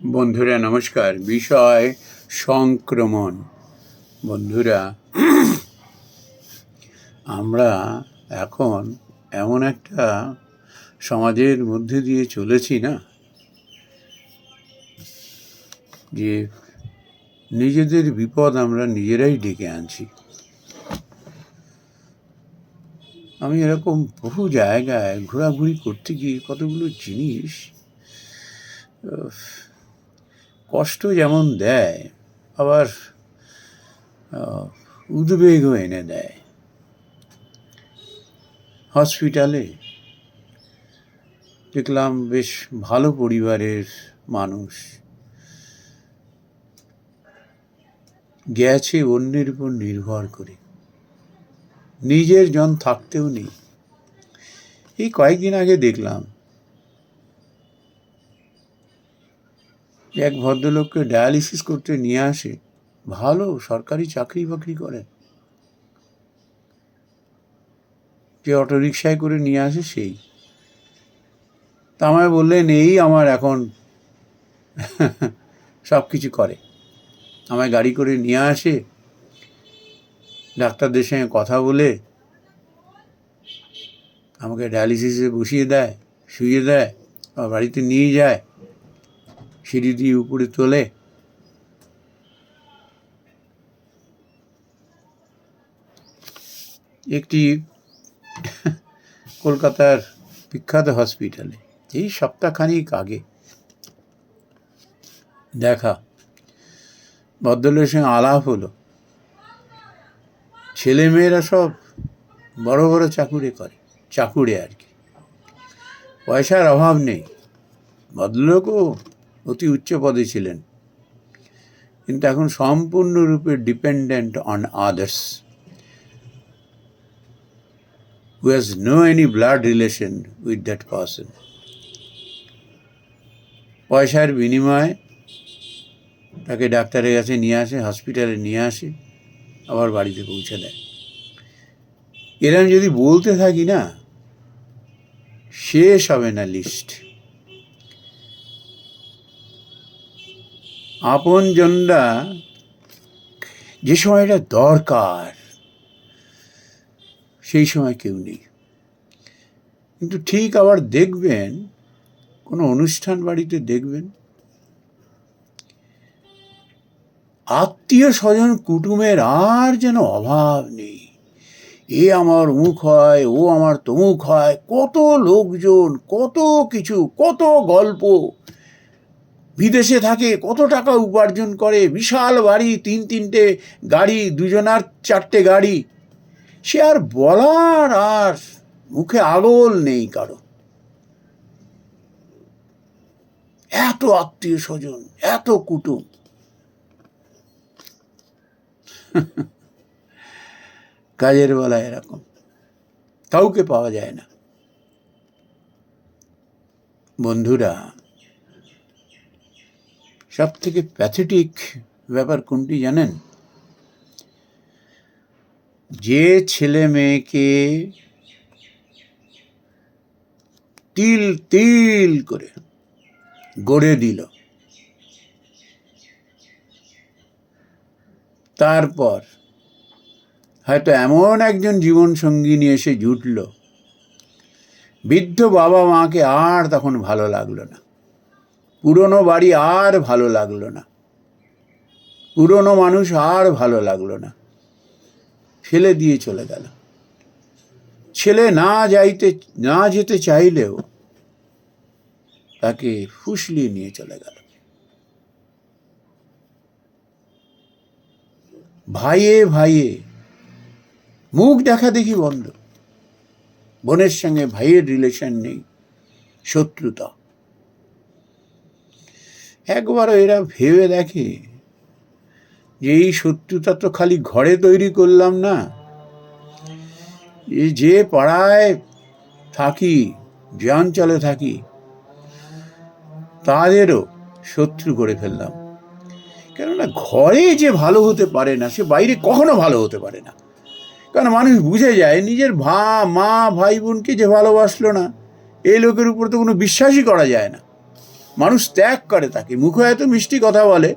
বন্ধুরা, নমস্কার। বিষয় সংক্রমণ। বন্ধুরা, আমরা এখন এমন একটা সমাজের মধ্যে দিয়ে চলেছি না, যে নিজেদের বিপদ আমরা নিজেরাই ডেকে আনছি। আমি এরকম বহু জায়গায় ঘোরাঘুরি করতে গিয়ে কতগুলো জিনিস কষ্ট যেমন দেয়, আবার উদ্বেগও এনে দেয়। হসপিটালে দেখলাম বেশ ভালো পরিবারের মানুষ। গেছে অন্যের উপর নির্ভর করে। নিজের জন থাকতেও নেই। এই কয়েকদিন আগে দেখলাম যে এক ভদ্রলোককে ডায়ালিসিস করতে নিয়ে আসে, ভালো সরকারি চাকরি বাকরি করে। যে অটো রিক্সায় করে নিয়ে আসে সেই। তা আমায় বললেন, এই আমার এখন সব কিছু করে। আমায় গাড়ি করে নিয়ে আসে। ডাক্তারদের সঙ্গে কথা বলে আমাকে ডায়ালিসিসে বসিয়ে দেয় শুয়ে দেয় বাড়িতে নিয়ে যায়। সিঁড়ি দিয়ে উপরে তোলে। একটি কলকাতার বিখ্যাত হসপিটালে, এই সপ্তাহখানিক আগে। দেখা, ভদ্রলোকের সঙ্গে আলাপ হলো। ছেলে মেয়েরা সব বড় বড় চাকুরে করে, চাকুরে আর কি। পয়সার অভাব নেই। ভদ্রলোকও অতি উচ্চ পদে ছিলেন। কিন্তু এখন সম্পূর্ণরূপে dependent on others who has no any blood relation with that person. পয়সার বিনিময়ে তাকে ডাক্তারের কাছে নিয়ে আসে হসপিটালে নিয়ে আসে, আবার বাড়িতে পৌঁছে দেয়। এরকম যদি বলতে থাকি না, শেষ হবে না লিস্ট আপন জনরা যে সময়টা দরকার, সেই সময় কেউ নেই। কিন্তু ঠিক আবার দেখবেন, কোনো অনুষ্ঠান বাড়িতে দেখবেন আত্মীয় স্বজন কুটুমের আর যেন অভাব নেই। এ আমার অমুক হয়, ও আমার তমুক হয়, কত লোকজন, কত কিছু, কত গল্প বিদেশে থাকে, কত টাকা উপার্জন করে, বিশাল বাড়ি, তিন তিনটে গাড়ি, দুজনার চারটে গাড়ি। সে আর বলার আর মুখে আগল নেই কারও। এত আত্মীয় স্বজন, এত কুটুম। কাজের বেলা এরকম, কাউকে পাওয়া যায় না। বন্ধুরা সব থেকে প্যাথেটিক ব্যাপার কোনটি জানেন? যে ছেলে মেয়েকে তিল তিল করে গড়ে দিল, তারপর হয়তো এমন একজন জীবন সঙ্গী নিয়ে এসে জুটল, বৃদ্ধ বাবা মাকে আর তখন ভালো লাগল না। পুরনো বাড়ি আর ভালো লাগল না। পুরনো মানুষ আর ভালো লাগল না। ফেলে দিয়ে চলে গেল। ছেলে না যাইতে, না যেতে চাইলেও তাকে ফুসলিয়ে নিয়ে চলে গেল। ভাইয়ে ভাইয়ে মুখ দেখা দেখি বন্ধ। বোনের সঙ্গে ভাইয়ের রিলেশন নেই, শত্রুতা। একবারও এরা ভেবে দেখে। যে এই শত্রুতা তো খালি ঘরে তৈরি করলাম না। যে পাড়ায় থাকি যে অঞ্চলে থাকি, তাদেরও শত্রু করে ফেললাম। কেননা ঘরে যে ভালো হতে পারে না, সে বাইরে কখনো ভালো হতে পারে না। কারণ মানুষ বুঝে যায়, নিজের ভা, মা ভাই বোনকে যে ভালোবাসলো না এই লোকের উপর তো কোনো বিশ্বাসই করা যায় না। মানুষ ত্যাগ করে তাকে, মুখে এত মিষ্টি কথা বলে,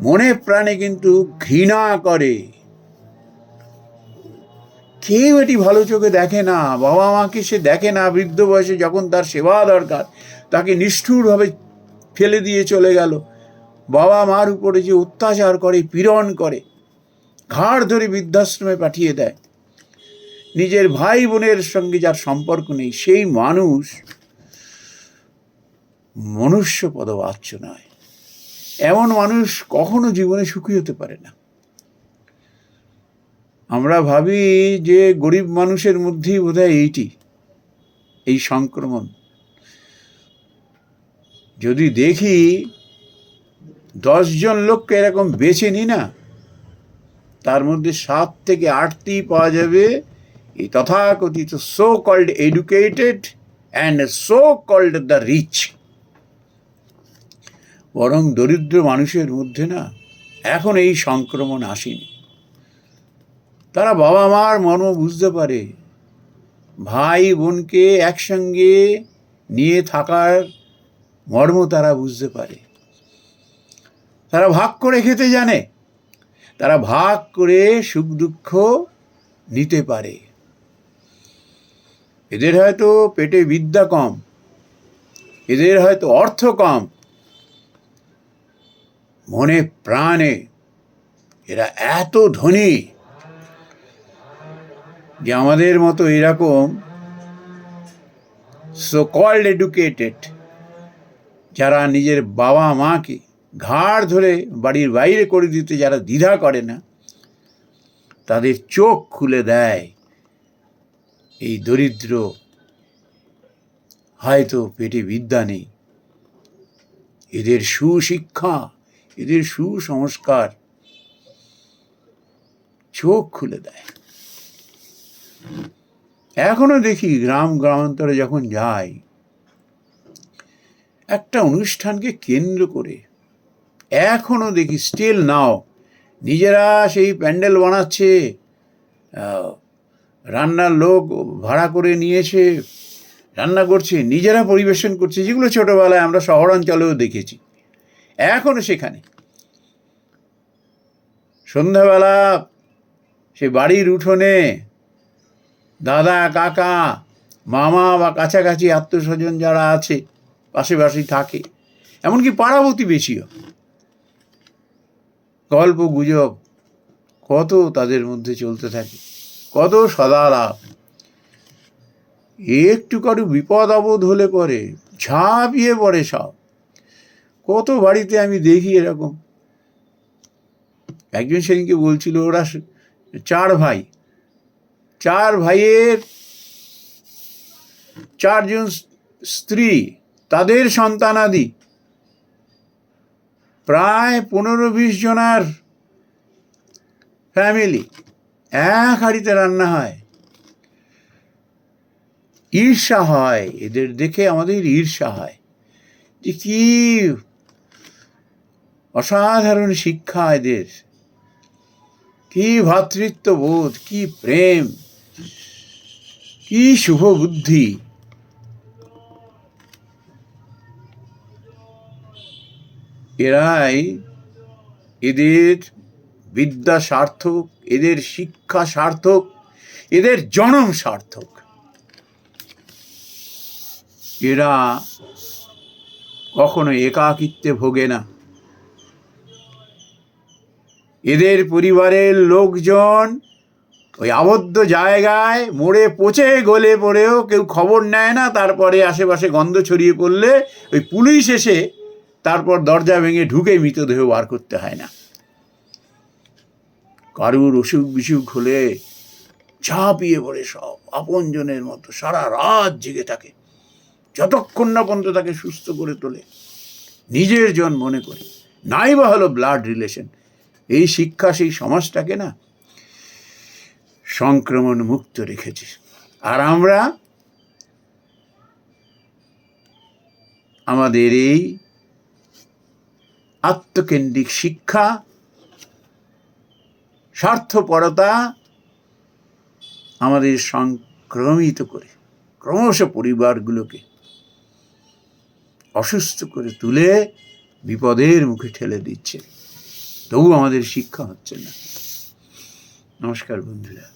মনে প্রাণে কিন্তু ঘৃণা করে। কেউ এটি ভালো চোখে দেখে না, বাবা মাকে সে দেখে না, বৃদ্ধ বয়সে যখন তার সেবা দরকার, তাকে নিষ্ঠুরভাবে ফেলে দিয়ে চলে গেল। বাবা মার উপরে যে অত্যাচার করে, পীড়ন করে, ঘাড় ধরে বৃদ্ধাশ্রমে পাঠিয়ে দেয়। নিজের ভাই বোনের সঙ্গে যার সম্পর্ক নেই, সেই মানুষ মনুষ্য পদবাচ্য নয়। এমন মানুষ কখনো জীবনে সুখী হতে পারে না। আমরা ভাবি যে গরিব মানুষের মধ্যেই বোধহয় এইটি, এই সংক্রমণ। যদি দেখি দশজন লোককে এরকম বেছে নি না, তার মধ্যে সাত থেকে আটটি পাওয়া যাবে এই তথাকথিত so called educated and so called the rich বরং দরিদ্র মানুষের মধ্যে না এখন এই সংক্রমণ আসেনি। তারা বাবা মার মর্ম বুঝতে পারে। ভাই বোনকে একসঙ্গে নিয়ে থাকার মর্ম তারা বুঝতে পারে। তারা ভাগ করে খেতে জানে। তারা ভাগ করে সুখ দুঃখ নিতে পারে। এদের হয়তো পেটে বিদ্যা কম। এদের হয়তো অর্থ কম। মনে প্রাণে এরা এত ধনী যে আমাদের মতো এরকম সো কল্ড এডুকেটেড যারা নিজের বাবা মাকে ঘাড় ধরে বাড়ির বাইরে করে দিতে যারা দ্বিধা করে না, তাদের চোখ খুলে দেয় এই দরিদ্র, হয়তো পেটে বিদ্যা নেই। এদের সুশিক্ষা এদের সুসংস্কার চোখ খুলে দেয়। এখনও দেখি গ্রাম গ্রামান্তরে যখন যাই, একটা অনুষ্ঠানকে কেন্দ্র করে এখনও দেখি স্টিল নাও নিজেরা সেই প্যান্ডেল বানাচ্ছে রান্নার লোক ভাড়া করে নিয়েছে, রান্না করছে, নিজেরা পরিবেশন করছে, যেগুলো ছোটোবেলায় আমরা শহরাঞ্চলেও দেখেছি। এখনও সেখানে। সন্ধ্যাবেলা সে বাড়ির উঠোনে দাদা, কাকা, মামা বা কাছাকাছি আত্মস্বজন যারা আছে পাশাপাশি থাকে, এমনকি পাড়া প্রতিবেশীও গল্প, গুজব কত তাদের মধ্যে চলতে থাকে, কত সদালাপ একটু কারও বিপদ আপদ হলে পরে ঝাঁপিয়ে পড়ে সব। কত বাড়িতে আমি দেখি এরকম। একজন সেদিনকে বলছিল, ওরা চার ভাই। চার ভাইয়ের চারজন স্ত্রী, তাদের সন্তানাদি। প্রায় পনেরো বিশ জনার ফ্যামিলি। এক হাঁড়িতে রান্না হয়। ঈর্ষা হয়। এদের দেখে আমাদের ঈর্ষা হয়। যে কি অসাধারণ শিক্ষা এদের। কি ভ্রাতৃত্ববোধ, কি প্রেম, কি শুভ বুদ্ধি। এরাই এদের বিদ্যা সার্থক, এদের শিক্ষা সার্থক, এদের জনম সার্থক। এরা কখনো একাকিত্বে ভোগে না। এদের পরিবারের লোকজন ওই আবদ্ধ জায়গায় মোড়ে পচে গলে পড়েও কেউ খবর নেয় না, তারপরে আশেপাশে গন্ধ ছড়িয়ে পড়লে ওই পুলিশ এসে তারপর দরজা ভেঙে ঢুকে মৃতদেহ বার করতে হয় না। কারুর অসুখ বিসুখ হলে ঝাঁপিয়ে পড়ে সব, আপনজনের মতো সারা রাত জেগে থাকে, যতক্ষণ না পর্যন্ত তাকে সুস্থ করে তোলে। নিজের জন মনে করে, নাই বা হলো ব্লাড রিলেশন এই শিক্ষা সেই সমাজটাকে না সংক্রমণ মুক্ত রেখেছে। আর আমরা আমাদের এই আত্মকেন্দ্রিক শিক্ষা, স্বার্থপরতা আমাদের সংক্রমিত করে, ক্রমশ পরিবারগুলোকে অসুস্থ করে তুলে বিপদের মুখে ঠেলে দিচ্ছে। তবু আমাদের শিক্ষা হচ্ছে না। নমস্কার বন্ধুরা।